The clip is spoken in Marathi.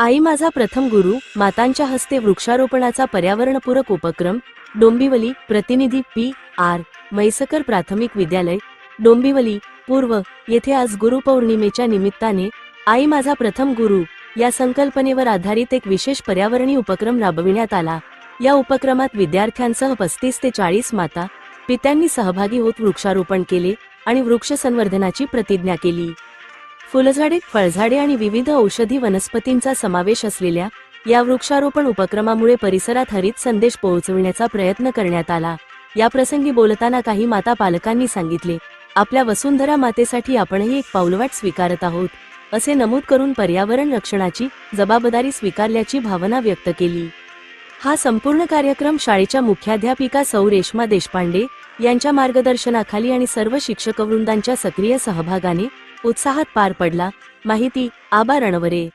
आई माझा प्रथम गुरु मातांच्या हस्ते वृक्षारोपणाचा पर्यावरणपूरक उपक्रम डोंबिवली प्रतिनिधी पी. आर. म्हैसकर प्राथमिक विद्यालय डोंबिवली पूर्व येथे आज गुरुपौर्णिमेच्या निमित्ताने आई माझा प्रथम गुरु या संकल्पनेवर आधारित एक विशेष पर्यावरणीय उपक्रम राबविण्यात आला. या उपक्रमात विद्यार्थ्यांसह पस्तीस ते चाळीस माता पित्यांनी सहभागी होत वृक्षारोपण केले आणि वृक्ष संवर्धनाची प्रतिज्ञा केली. फुलझाडे फळझाडे आणि विविध औषधी वनस्पतींचा समावेश असलेल्या या वृक्षारोपण उपक्रमामुळे परिसरात हरित संदेश पोहोचविण्याचा प्रयत्न करण्यात आला. या प्रसंगी बोलताना काही माता पालकांनी सांगितले आपल्या वसुंधरा मातेसाठी आपणही एक पाऊलवाट स्वीकारत आहोत. असे नमूद करून पर्यावरण रक्षणाची जबाबदारी स्वीकारल्याची भावना व्यक्त केली. हा संपूर्ण कार्यक्रम शाळेच्या मुख्याध्यापिका सौ रेश्मा देशपांडे यांच्या मार्गदर्शनाखाली आणि सर्व शिक्षकवृंदांच्या सक्रिय सहभागाने उत्साहात पार पडला. माहिती आबा रणवरे.